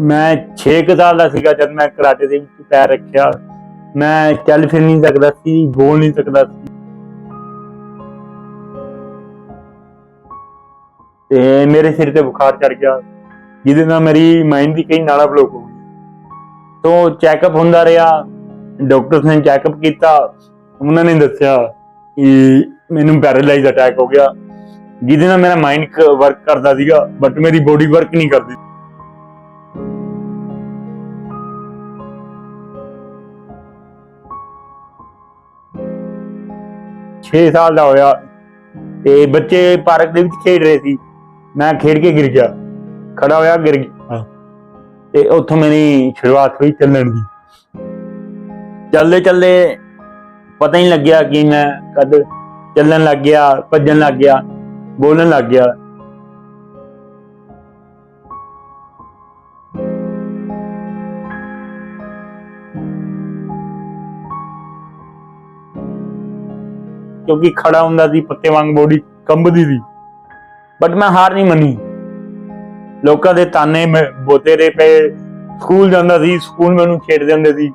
ਮੈਂ 6 ਸਾਲ ਦਾ ਸੀਗਾ ਜਦ ਮੈਂ ਕਰਾਟੇ ਦੇ ਵਿੱਚ ਪੈਰ ਰੱਖਿਆ। ਮੈਂ ਚੱਲ ਫਿਰ ਨਹੀਂ ਸਕਦਾ ਸੀ, ਬੋਲ ਨਹੀਂ ਸਕਦਾ ਸੀ। ਤੇ ਮੇਰੇ ਸਿਰ ਤੇ ਬੁਖਾਰ ਚੜ ਗਿਆ, ਜਿਹਦੇ ਨਾਲ ਮੇਰੀ ਮਾਈਂਡ ਦੀ ਕਈ ਨਾਲਾ ਬਲੋਕ ਹੋ ਗਈ ਤੋਂ ਚੈੱਕਅਪ ਹੁੰਦਾ ਰਿਹਾ ਡਾਕਟਰਸ ਨੇ ਚੈੱਕਅਪ ਕੀਤਾ, ਉਹਨਾਂ ਨੇ ਦੱਸਿਆ ਕਿ ਮੈਨੂੰ ਪੈਰਾਲਾਈਜ਼ ਅਟੈਕ ਹੋ ਗਿਆ, ਜਿਹਦੇ ਨਾਲ ਮੇਰਾ ਮਾਈਂਡ ਵਰਕ ਕਰਦਾ ਸੀਗਾ ਬਟ ਮੇਰੀ ਬੋਡੀ ਵਰਕ ਨਹੀਂ ਕਰਦੀ। ਛੇ ਸਾਲ ਦਾ ਹੋਇਆ ਤੇ ਬੱਚੇ ਪਾਰਕ ਦੇ ਵਿੱਚ ਖੇਡ ਰਹੇ ਸੀ। ਮੈਂ ਖੇਡ ਕੇ ਗਿਰ ਗਿਆ। ਖੜਾ ਹੋਇਆ ਗਿਰ ਗਿਆ। ਤੇ ਉੱਥੋਂ ਮੇਰੀ ਸ਼ੁਰੂਆਤ ਹੋਈ ਚੱਲਣ ਦੀ। ਚੱਲਦੇ ਚੱਲਦੇ ਪਤਾ ਹੀ ਲੱਗਿਆ ਕਿ ਮੈਂ ਕਦ ਚੱਲਣ ਲੱਗ ਗਿਆ ਭੱਜਣ ਲੱਗ ਗਿਆ ਬੋਲਣ ਲੱਗ ਗਿਆ। ਕਿਉਂਕਿ ਖੜਾ ਹੁੰਦਾ ਸੀ, ਪੱਤੇ ਵਾਂਗ ਬੋਡੀ ਕੰਬਦੀ ਸੀ। ਬਟ ਮੈਂ ਹਾਰ ਨਹੀਂ ਮੰਨੀ। ਲੋਕਾਂ ਦੇ ਤਾਨੇ ਮੈਂ ਬੋਤੇ ਦੇ ਪਏ, ਸਕੂਲ ਜਾਂਦਾ ਸੀ, ਸਕੂਲ ਮੈਨੂੰ ਛੇੜਦੇ ਹੁੰਦੇ ਸੀ।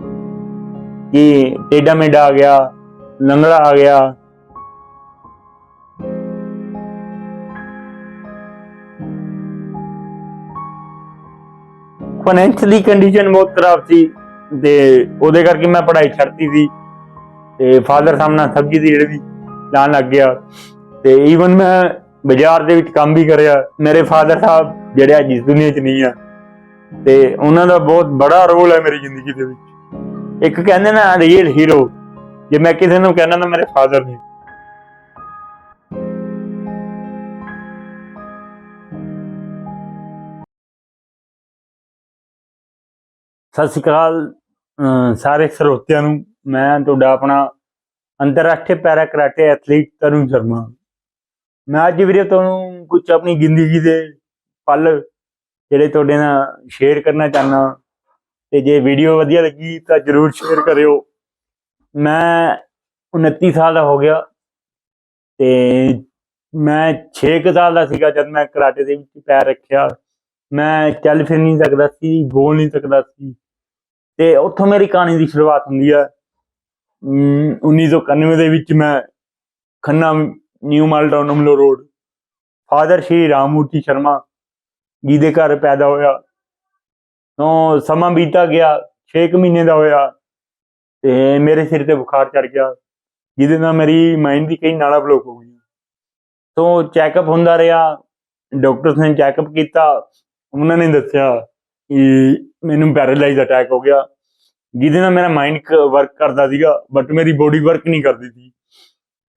ਕਿ ਟੇਡਾ ਮੇਡਾ ਆ ਗਿਆ, ਲੰਗੜਾ ਆ ਗਿਆ। ਫਾਈਨੈਂਸ਼ਲੀ ਕੰਡੀਸ਼ਨ ਬਹੁਤ ਖਰਾਬ ਸੀ ਤੇ ਉਹਦੇ ਕਰਕੇ ਮੈਂ ਪੜ੍ਹਾਈ ਛੱਡਤੀ ਸੀ ਤੇ ਫਾਦਰ ਸਾਹਮਣਾ ਸਬਜ਼ੀ ਦੀ ਰੇਹੜੀ ਲਾਣ ਲੱਗ ਗਿਆ। ਤੇ ਈਵਨ ਮੈਂ ਬਾਜ਼ਾਰ ਦੇ ਵਿੱਚ ਕੰਮ ਵੀ ਕਰਿਆ। ਮੇਰੇ ਫਾਦਰ ਸਾਹਿਬ ਜਿਹੜੇ ਅੱਜ ਇਸ ਦੁਨੀਆ 'ਚ ਨਹੀਂ ਆ, ਤੇ ਉਹਨਾਂ ਦਾ ਬਹੁਤ ਬੜਾ ਰੋਲ ਹੈ ਮੇਰੀ ਜ਼ਿੰਦਗੀ ਦੇ ਵਿੱਚ। ਇੱਕ ਕਹਿੰਦੇ ਨਾ ਰੀਅਲ ਹੀਰੋ ਜੇ ਮੈਂ ਕਿਸੇ ਨੂੰ ਕਹਿੰਦਾ ਤਾਂ ਮੇਰੇ ਫਾਦਰ ਨੇ। ਸਤਿ ਸ਼੍ਰੀ ਅਕਾਲ ਸਾਰੇ ਸਰੋਤਿਆਂ ਨੂੰ ਮੈਂ ਤੁਹਾਡਾ ਆਪਣਾ ਅੰਤਰਰਾਸ਼ਟਰੀ para karate athlete Tarun Sharma. ਮੈਂ ਅੱਜ ਵੀਰੇ ਤੁਹਾਨੂੰ ਕੁਝ ਆਪਣੀ ਜ਼ਿੰਦਗੀ ਦੇ ਪਲ ਜਿਹੜੇ ਤੁਹਾਡੇ ਨਾਲ ਸ਼ੇਅਰ ਕਰਨਾ ਚਾਹਨਾ ਤੇ ਜੇ ਵੀਡੀਓ ਵਧੀਆ ਲੱਗੀ ਤਾਂ ਜਰੂਰ ਸ਼ੇਅਰ ਕਰਿਓ। ਮੈਂ 29 ਸਾਲ ਦਾ ਹੋ ਗਿਆ ਤੇ ਮੈਂ 6 ਸਾਲ ਦਾ ਸੀਗਾ ਜਦ ਮੈਂ ਕਰਾਟੇ ਦੇ ਵਿੱਚ ਪੈਰ ਰੱਖਿਆ। ਮੈਂ ਚੱਲ ਫਿਰ ਨਹੀਂ ਸਕਦਾ ਸੀ, ਬੋਲ ਨਹੀਂ ਸਕਦਾ ਸੀ। ਤੇ ਉੱਥੋਂ ਮੇਰੀ ਕਹਾਣੀ ਦੀ ਸ਼ੁਰੂਆਤ ਹੁੰਦੀ ਹੈ 1991 ਦੇ ਵਿੱਚ ਮੈਂ ਖੰਨਾ ਨਿਊ ਮਾਲਟਾ ਨਮਲੋ ਰੋਡ। ਫਾਦਰ ਸ਼੍ਰੀ ਰਾਮੂਰਤੀ ਸ਼ਰਮਾ ਜੀ ਦੇ ਘਰ ਪੈਦਾ ਹੋਇਆ। ਤੋਂ ਸਮਾਂ ਬੀਤਾ ਗਿਆ 6 ਮਹੀਨੇ ਦਾ ਹੋਇਆ ਤੇ ਮੇਰੇ ਸਿਰ ਤੇ ਬੁਖਾਰ ਚੜ ਗਿਆ, ਜਿਹਦੇ ਨਾਲ ਮੇਰੀ ਮਾਈਂਡ ਦੀ ਕਈ ਨਾੜਾਂ ਬਲੋਕ ਹੋ ਗਈਆਂ। ਤੋਂ ਚੈੱਕਅਪ ਹੁੰਦਾ ਰਿਹਾ ਡਾਕਟਰਸ ਨੇ ਚੈੱਕਅਪ ਕੀਤਾ, ਉਹਨਾਂ ਨੇ ਦੱਸਿਆ ਕਿ ਮੈਨੂੰ ਪੈਰਾਲਾਈਜ਼ ਅਟੈਕ ਹੋ ਗਿਆ। ਜਿਹਦੇ ਨਾਲ ਮੇਰਾ ਮਾਈਂਡ ਵਰਕ ਕਰਦਾ ਸੀਗਾ ਬਟ ਮੇਰੀ ਬੋਡੀ ਵਰਕ ਨਹੀਂ ਕਰਦੀ ਸੀ।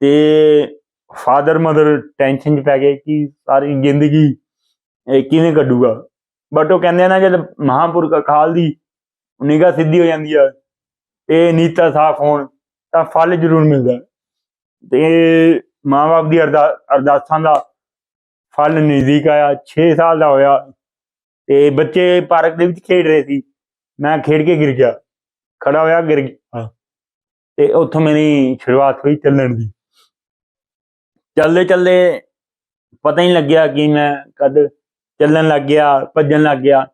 ਤੇ ਫਾਦਰ ਮਦਰ ਟੈਨਸ਼ਨ 'ਚ ਪੈ ਗਏ ਕਿ ਸਾਰੀ ਜ਼ਿੰਦਗੀ ਕਿਵੇਂ ਕੱਢੂਗਾ। ਬਟ ਉਹ ਕਹਿੰਦੇ ਆ ਨਾ ਜਦ ਮਹਾਂਪੁਰਖ ਅਕਾਲ ਦੀ ਨਿਗਾਹ ਸਿੱਧੀ ਹੋ ਜਾਂਦੀ ਆ, ਤੇ ਨੀਤਾ ਸਾਫ਼ ਹੋਣ, ਤਾਂ ਫਲ ਜ਼ਰੂਰ ਮਿਲਦਾ। ਤੇ ਮਾਂ-ਬਾਪ ਦੀ ਅਰਦਾ- ਅਰਦਾਸਾਂ ਦਾ ਫਲ ਨਜ਼ਦੀਕ ਆਇਆ 6 ਸਾਲ ਦਾ ਹੋਇਆ, ਤੇ ਬੱਚੇ ਪਾਰਕ ਦੇ ਵਿੱਚ ਖੇਡ ਰਹੇ ਸੀ। ਮੈਂ ਖੇਡ ਕੇ ਗਿਰ ਗਿਆ। ਖੜਾ ਹੋਇਆ ਗਿਰ ਗਿਆ। ਤੇ ਉੱਥੋਂ ਮੇਰੀ ਸ਼ੁਰੂਆਤ ਹੋਈ ਚੱਲਣ ਦੀ। ਚੱਲਦੇ ਚੱਲਦੇ ਪਤਾ ਹੀ ਨਹੀਂ ਲੱਗਿਆ ਕਿ ਮੈਂ ਕਦ ਚੱਲਣ ਲੱਗ ਗਿਆ ਭੱਜਣ ਲੱਗ ਗਿਆ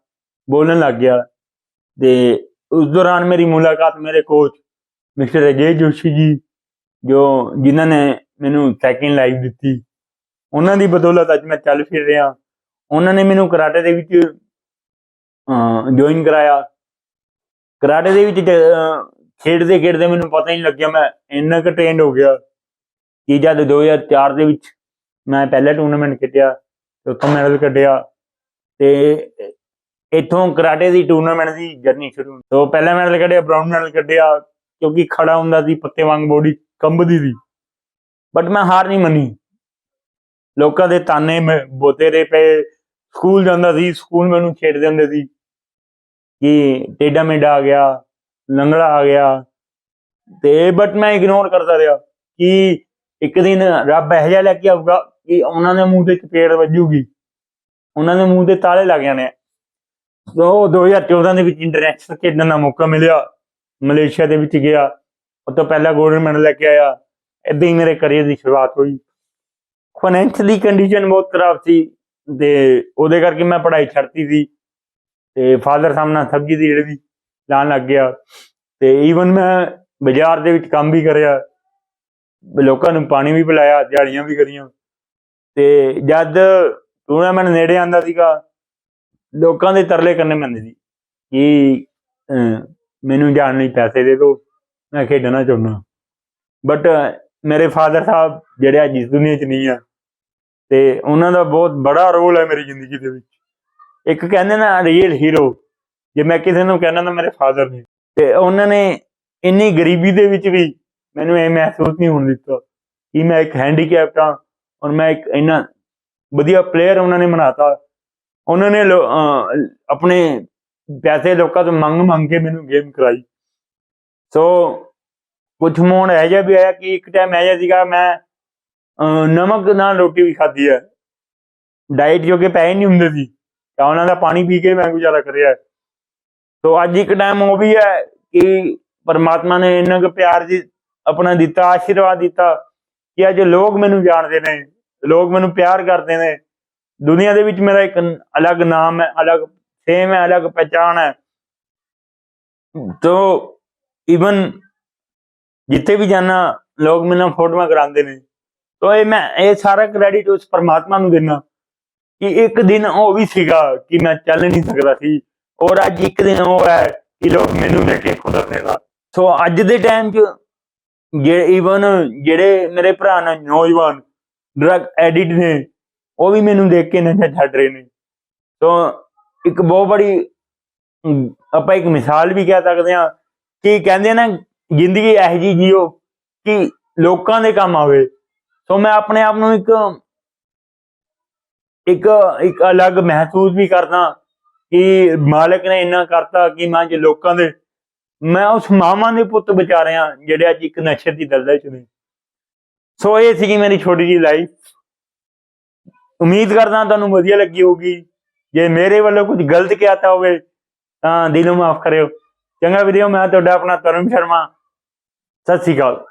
ਬੋਲਣ ਲੱਗ ਗਿਆ। ਤੇ ਉਸ ਦੌਰਾਨ ਮੇਰੀ ਮੁਲਾਕਾਤ ਮੇਰੇ ਕੋਚ ਮਿਸਟਰ ਅਜੇ ਜੋਸ਼ੀ ਜੀ ਜੋ ਜਿਨ੍ਹਾਂ ਨੇ ਮੈਨੂੰ ਸੈਕਿੰਡ ਲਾਈਫ ਦਿੱਤੀ। ਉਹਨਾਂ ਦੀ ਬਦੌਲਤ ਅੱਜ ਮੈਂ ਚੱਲ ਫਿਰ ਰਿਹਾ। ਉਹਨਾਂ ਨੇ ਮੈਨੂੰ ਕਰਾਟੇ ਦੇ ਵਿੱਚ ਜੁਆਇਨ ਕਰਾਇਆ। ਕਰਾਟੇ ਦੇ ਵਿੱਚ ਖੇਡਦੇ ਖੇਡਦੇ ਮੈਨੂੰ ਪਤਾ ਹੀ ਨਹੀਂ ਲੱਗਿਆ, ਮੈਂ ਇੰਨਾ ਕੁ ਟ੍ਰੇਨਡ ਹੋ ਗਿਆ ਕਿ ਜਦ 2004 ਦੇ ਵਿੱਚ ਮੈਂ ਪਹਿਲਾ ਟੂਰਨਾਮੈਂਟ ਖੇਡਿਆ ਤੇ ਉੱਥੋਂ ਮੈਡਲ ਕੱਢਿਆ ਤੇ ਇੱਥੋਂ ਕਰਾਟੇ ਦੀ ਟੂਰਨਾਮੈਂਟ ਦੀ ਜਰਨੀ ਸ਼ੁਰੂ ਤੋਂ ਪਹਿਲਾ ਮੈਡਲ ਕੱਢਿਆ ਬ੍ਰਾਊਨ ਮੈਡਲ ਕੱਢਿਆ, ਕਿਉਂਕਿ ਖੜਾ ਹੁੰਦਾ ਸੀ ਪੱਤੇ ਵਾਂਗ ਬੋਡੀ ਕੰਬਦੀ ਸੀ। ਬਟ ਮੈਂ ਹਾਰ ਨਹੀਂ ਮੰਨੀ। ਲੋਕਾਂ ਦੇ ਤਾਨੇ ਮੈਂ, ਬੋਤੇ ਦੇ ਪਏ। ਸਕੂਲ ਜਾਂਦਾ ਸੀ ਸਕੂਲ ਮੈਨੂੰ ਛੇੜਦੇ ਹੁੰਦੇ ਸੀ। ਕਿ ਟੇਡਾ ਮੇਡਾ ਆ ਗਿਆ, ਲੰਗੜਾ ਆ ਗਿਆ। ਤੇ ਬਟ ਮੈਂ ਇਗਨੋਰ ਕਰਦਾ ਰਿਹਾ ਕਿ ਇੱਕ ਦਿਨ ਰੱਬ ਇਹੋ ਜਿਹਾ ਲੈ ਕੇ ਆਊਗਾ ਕਿ ਉਹਨਾਂ ਦੇ ਮੂੰਹ ਤੇ ਚਪੇੜ ਵੱਜੂਗੀ। ਉਹਨਾਂ ਦੇ ਮੂੰਹ ਤੇ ਤਾਲੇ ਲੱਗ ਜਾਣੇ ਸੋ 2014 ਦੇ ਵਿੱਚ ਇੰਟਰਨੈਸ਼ਨਲ ਖੇਡਣ ਦਾ ਮੌਕਾ ਮਿਲਿਆ, ਮਲੇਸ਼ੀਆ ਦੇ ਵਿੱਚ ਗਿਆ, ਉਹ ਤੋਂ ਪਹਿਲਾ 골ਡ ਮੈਡਲ ਲੈ ਕੇ ਆਇਆ। ਏਦਾਂ ਹੀ ਮੇਰੇ ਕਰੀਅਰ ਦੀ ਸ਼ੁਰੂਆਤ ਹੋਈ। ਫਾਈਨੈਂਸ਼ਲੀ ਕੰਡੀਸ਼ਨ ਬਹੁਤ ਖਰਾਬ ਸੀ ਤੇ ਉਹਦੇ ਕਰਕੇ ਮੈਂ ਪੜ੍ਹਾਈ ਛੱਡਤੀ ਸੀ। ਤੇ ਫਾਦਰ ਸਾਹਮਣਾ ਸਬਜ਼ੀ ਦੀ ਰੇਹੜੀ ਲਾਣ ਲੱਗ ਗਿਆ ਤੇ ਈਵਨ ਮੈਂ ਬਾਜ਼ਾਰ ਦੇ ਵਿੱਚ ਕੰਮ ਵੀ ਕਰਿਆ, ਲੋਕਾਂ ਨੂੰ ਪਾਣੀ ਵੀ ਪਿਲਾਇਆ, ਦਿਹਾੜੀਆਂ ਵੀ ਕਰੀਆਂ ਤੇ ਜਦ ਟੂਰਨਾਮੈਂਟ ਨੇੜੇ ਆਂਦਾ ਸੀਗਾ, ਲੋਕਾਂ ਦੇ ਤਰਲੇ ਕਰਨੇ ਪੈਂਦੇ ਸੀ ਕਿ ਮੈਨੂੰ ਜਾਣ ਲਈ ਪੈਸੇ ਦੇ ਦਿਓ, ਮੈਂ ਖੇਡਣਾ ਚਾਹੁੰਦਾ। ਬਟ ਮੇਰੇ ਫਾਦਰ ਸਾਹਿਬ ਜਿਹੜੇ ਅੱਜ ਇਸ ਦੁਨੀਆ 'ਚ ਨਹੀਂ ਆ ਤੇ ਉਹਨਾਂ ਦਾ ਬਹੁਤ ਬੜਾ ਰੋਲ ਹੈ ਮੇਰੀ ਜ਼ਿੰਦਗੀ ਦੇ ਵਿੱਚ। ਇੱਕ ਕਹਿੰਦੇ ਨਾ ਰੀਅਲ ਹੀਰੋ ਜੇ ਮੈਂ ਕਿਸੇ ਨੂੰ ਕਹਿੰਦਾ ਤਾਂ ਮੇਰੇ ਫਾਦਰ ਨੇ। ਤੇ ਉਹਨਾਂ ਨੇ ਇੰਨੀ ਗਰੀਬੀ ਦੇ ਵਿੱਚ ਵੀ ਮੈਨੂੰ ਇਹ ਮਹਿਸੂਸ ਨਹੀਂ ਹੋਣ ਦਿੱਤਾ ਕਿ ਮੈਂ ਇੱਕ ਹੈਂਡੀਕੈਪਟ ਹਾਂ ਔਰ ਮੈਂ ਇੱਕ ਇੰਨਾ ਵਧੀਆ ਪਲੇਅਰ ਉਹਨਾਂ ਨੇ ਬਣਾਤਾ। ਉਹਨਾਂ ਨੇ ਲੋ- ਆਪਣੇ ਪੈਸੇ ਲੋਕਾਂ ਤੋਂ ਮੰਗ ਮੰਗ ਕੇ ਮੈਨੂੰ ਗੇਮ ਕਰਾਈ ਸੋ ਕੁਝ ਮੋਣ ਇਹ ਜਿਹਾ ਵੀ ਆਇਆ ਕਿ ਇੱਕ ਟਾਈਮ ਇਹ ਜਿਹਾ ਸੀਗਾ, ਮੈਂ ਨਮਕ ਨਾਲ ਰੋਟੀ ਵੀ ਖਾਧੀ ਹੈ। ਡਾਈਟ ਜੋ ਕਿ ਪੈਸੇ ਨਹੀਂ ਹੁੰਦੇ ਸੀ। ਤਾਂ ਉਹਨਾਂ ਦਾ ਪਾਣੀ ਪੀ ਕੇ ਮੈਂ ਗੁਜ਼ਾਰਾ ਕਰਿਆ ਸੋ ਅੱਜ ਇੱਕ ਟਾਈਮ ਉਹ ਵੀ ਹੈ ਕਿ ਪਰਮਾਤਮਾ ਨੇ ਇੰਨਾ ਕੁ ਪਿਆਰ ਦੀ ਆਪਣਾ ਦਿੱਤਾ, ਆਸ਼ੀਰਵਾਦ ਦਿੱਤਾ ਕਿ ਅੱਜ ਲੋਕ ਮੈਨੂੰ ਜਾਣਦੇ ਨੇ, ਲੋਕ ਮੈਨੂੰ ਪਿਆਰ ਕਰਦੇ ਨੇ। ਦੁਨੀਆ ਦੇ ਵਿੱਚ ਮੇਰਾ ਇੱਕ ਅਲੱਗ ਨਾਮ ਹੈ, ਅਲੱਗ ਫੇਮ ਹੈ, ਅਲੱਗ ਪਛਾਣ ਹੈ। ਤੋ ਇਵਨ ਜਿੱਥੇ ਵੀ ਜਾਣਾ ਲੋਕ ਮੈਨੂੰ ਫੋਟੋਆਂ ਕਰਾਉਂਦੇ ਨੇ। ਤੋ ਇਹ ਮੈਂ, ਇਹ ਸਾਰਾ ਕ੍ਰੈਡਿਟ ਉਸ ਪਰਮਾਤਮਾ ਨੂੰ ਦਿੰਦਾ ਕਿ ਇੱਕ ਦਿਨ ਉਹ ਵੀ ਸੀਗਾ ਕਿ ਮੈਂ ਚੱਲ ਨਹੀਂ ਸਕਦਾ ਸੀ। ਔਰ ਅੱਜ ਇੱਕ ਦਿਨ ਉਹ ਹੈ ਕਿ ਲੋਕ ਮੈਨੂੰ ਦੇਖ ਕੇ ਖੁਦ ਦੇਗਾ ਸੋ ਅੱਜ ਦੇ ਟਾਈਮ 'ਚ ਜੇ ਇਵਨ ਜਿਹੜੇ ਮੇਰੇ ਭਰਾ ਨੇ, ਨੌਜਵਾਨ ਡਰਗ ਐਡਿਕਟ ਨੇ, ਉਹ ਵੀ ਮੈਨੂੰ ਦੇਖ ਕੇ ਨਸ਼ਾ ਛੱਡ ਰਹੇ ਨੇ। ਸੋ ਇੱਕ ਬਹੁਤ ਬੜੀ ਆਪਾਂ ਇੱਕ ਮਿਸਾਲ ਵੀ ਕਹਿ ਸਕਦੇ ਹਾਂ ਕਿ ਕਹਿੰਦੇ ਨਾ, ਜ਼ਿੰਦਗੀ ਇਹੋ ਜਿਹੀ ਜੀਓ ਕਿ ਲੋਕਾਂ ਦੇ ਕੰਮ ਆਵੇ। ਸੋ ਮੈਂ ਆਪਣੇ ਆਪ ਨੂੰ ਇੱਕ ਇੱਕ ਇੱਕ ਅਲੱਗ ਮਹਿਸੂਸ ਵੀ ਕਰਦਾ ਕਿ ਮਾਲਕ ਨੇ ਇੰਨਾ ਕਰਤਾ ਕਿ ਮੈਂ ਜੇ ਲੋਕਾਂ ਦੇ, ਮੈਂ ਉਸ ਮਾਮਾ ਦੇ ਪੁੱਤ ਬਚਾ ਰਿਹਾ, ਜਿਹੜੇ ਅੱਜ ਇੱਕ ਨਸ਼ੇ ਦੀ ਦਲਦਲ ਚ ਨੇ। ਸੋ ਇਹ ਸੀਗੀ ਮੇਰੀ ਛੋਟੀ ਜੀ ਲਾਈਫ ਉਮੀਦ ਕਰਦਾ ਤੁਹਾਨੂੰ ਵਧੀਆ ਲੱਗੀ ਹੋਗੀ ਜੇ ਮੇਰੇ ਵੱਲੋਂ ਕੁਝ ਗਲਤ ਕਿਹਾਤਾ ਹੋਵੇ, ਤਾਂ ਦਿਲੋਂ ਮਾਫ ਕਰਿਓ। ਚੰਗਾ ਵੀਡੀਓ, ਮੈਂ ਤੁਹਾਡਾ ਆਪਣਾ ਤਰੁਣ ਸ਼ਰਮਾ। ਸਤਿ ਸ਼੍ਰੀ ਅਕਾਲ।